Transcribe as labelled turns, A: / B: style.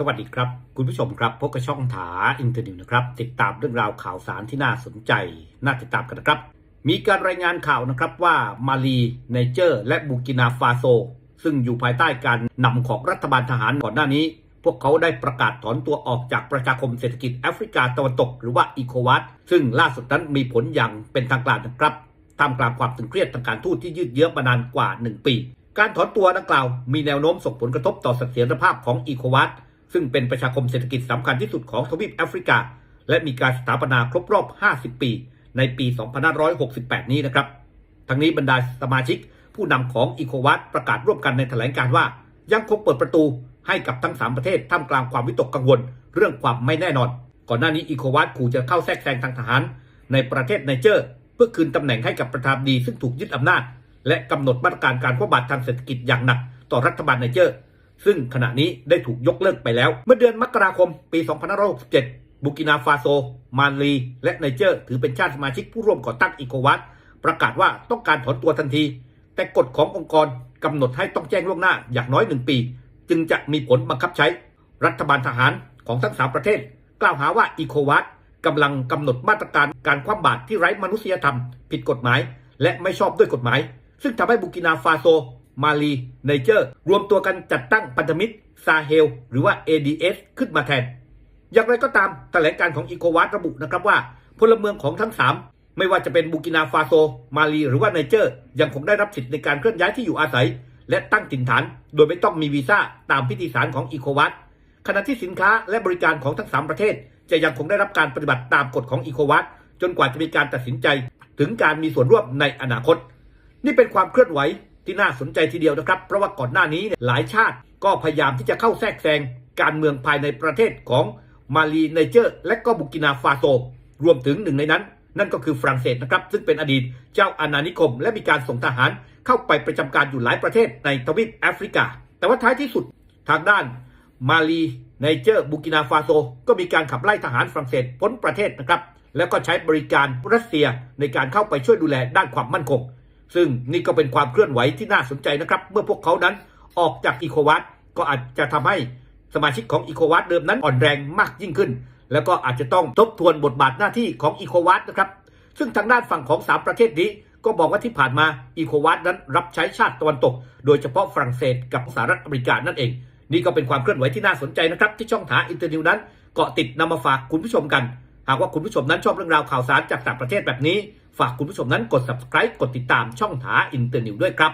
A: สวัสดีครับ คุณผู้ชมครับพบกับช่องถาอินเทอร์นิวนะครับ ติดตามเรื่องราวข่าวสารที่น่าสนใจ น่าติดตามกันนะครับ มีการรายงานข่าวนะครับว่ามาลีไนเจอร์ และบูกินาฟาโซ ซึ่งอยู่ภายใต้การนำของรัฐบาลทหารก่อนหน้านี้ พวกเขาได้ประกาศถอนตัวออกจากประชาคมเศรษฐกิจแอฟริกาตะวันตก หรือว่าอีโควัตซึ่งล่าสุดนั้นมีผลอย่างเป็นทางการนะครับท่ามกลางความตึงเครียดทางการทูตที่ยืดเยื้อมานานกว่า 1 ปี การถอนตัวดังกล่าวมีแนวโน้มส่งผลกระทบต่อเสถียรภาพของอีโควัต ซึ่งเป็นประชาคมเศรษฐกิจสำคัญที่สุดของทวีปแอฟริกา และมีการสถาปนาครบรอบ 50 ปี ในปี 2568 นี้นะครับ ทั้งนี้บรรดาสมาชิกผู้นำของอีโควัตประกาศร่วมกันในแถลงการว่า ยังคงเปิดประตูให้กับทั้ง 3 ประเทศท่ามกลางความวิตกกังวล เรื่องความไม่แน่นอน ก่อนหน้านี้อีโควัตขู่จะเข้าแทรกแซงทางทหาร ในประเทศไนเจอร์ เพื่อคืนตำแหน่งให้กับประธานดีซึ่งถูกยึดอำนาจ และกำหนดมาตรการการคว่ำบาตรทางเศรษฐกิจอย่างหนัก ต่อรัฐบาลไนเจอร์ ซึ่งขณะนี้ได้ถูกยกเลิกไปแล้ว เมื่อเดือนมกราคมปี 2567บูกินาฟาโซ มาลี และไนเจอร์ ถือเป็นชาติสมาชิกผู้ร่วมก่อตั้งอีโควัตประกาศว่าต้องการถอนตัวทันที แต่กฎขององค์กรกำหนดให้ต้องแจ้งล่วงหน้าอย่างน้อยหนึ่งปี จึงจะมีผลบังคับใช้ รัฐบาลทหารของทั้งสามประเทศ กล่าวหาว่าอีโควัตกำลังกำหนดมาตรการการคว่ำบาตรที่ไร้มนุษยธรรม ผิดกฎหมาย และไม่ชอบด้วยกฎหมาย ซึ่งทำให้บูกินาฟาโซ มาลีไนเจอร์ รวมตัวกันจัดตั้งพันธมิตรซาเฮล หรือว่า ADS ขึ้นมาแทน อย่างไรก็ตามแถลงการของอีโควัตระบุนะครับว่า พลเมืองของทั้ง 3 ไม่ว่าจะเป็นบูกินาฟาโซ มาลี หรือว่าไนเจอร์ ยังคงได้รับสิทธิ์ในการเคลื่อนย้ายที่อยู่อาศัย และตั้งถิ่นฐาน โดยไม่ต้องมีวีซ่าตามพิธีสารของอีโควัตขณะที่สินค้าและบริการของทั้ง 3 ประเทศ จะยังคงได้รับการปฏิบัติตามกฎของอีโควัตจนกว่าจะมีการตัดสินใจ ถึงการมีส่วนร่วมในอนาคต นี่เป็นความเคลื่อนไหว ที่น่าสนใจทีเดียวนะครับ เพราะว่าก่อนหน้านี้เนี่ยหลายชาติก็พยายามที่จะเข้าแทรกแซงการเมืองภายในประเทศของมาลีไนเจอร์ และก็บุกินาฟาโซ รวมถึงหนึ่งในนั้น นั่นก็คือฝรั่งเศสนะครับ ซึ่งเป็นอดีตเจ้าอาณานิคม และมีการส่งทหารเข้าไปประจำการอยู่หลายประเทศในทวีปแอฟริกา แต่ว่าท้ายที่สุดทางด้านมาลีไนเจอร์บุกินาฟาโซ ก็มีการขับไล่ทหารฝรั่งเศสพ้นประเทศนะครับ แล้วก็ใช้บริการรัสเซียในการเข้าไปช่วยดูแลด้านความมั่นคง ซึ่งนี่ก็เป็นความเคลื่อนไหวที่น่าสนใจนะครับ เมื่อพวกเขานั้นออกจากอีโควัตก็อาจจะทำให้สมาชิกของอีโควัตเดิมนั้นอ่อนแรงมากยิ่งขึ้น แล้วก็อาจจะต้องทบทวนบทบาทหน้าที่ของอีโควัตนะครับ ซึ่งทางด้านฝั่งของ 3 ประเทศนี้ ก็บอกว่าที่ผ่านมาอีโควัตนั้นรับใช้ชาติตะวันตก โดยเฉพาะฝรั่งเศสกับสหรัฐอเมริกานั่นเอง นี่ก็เป็นความเคลื่อนไหวที่น่าสนใจนะครับ ที่ช่องถาอินเตอร์นิวนั้นเกาะติดนำมาฝากคุณผู้ชมกัน หากว่าคุณผู้ชมนั้นชอบเรื่องราวข่าวสารจากต่างประเทศแบบนี้ ฝากคุณผู้ชมนั้นกด subscribe กดติดตามช่องถาอินเตอร์นิวด้วยครับ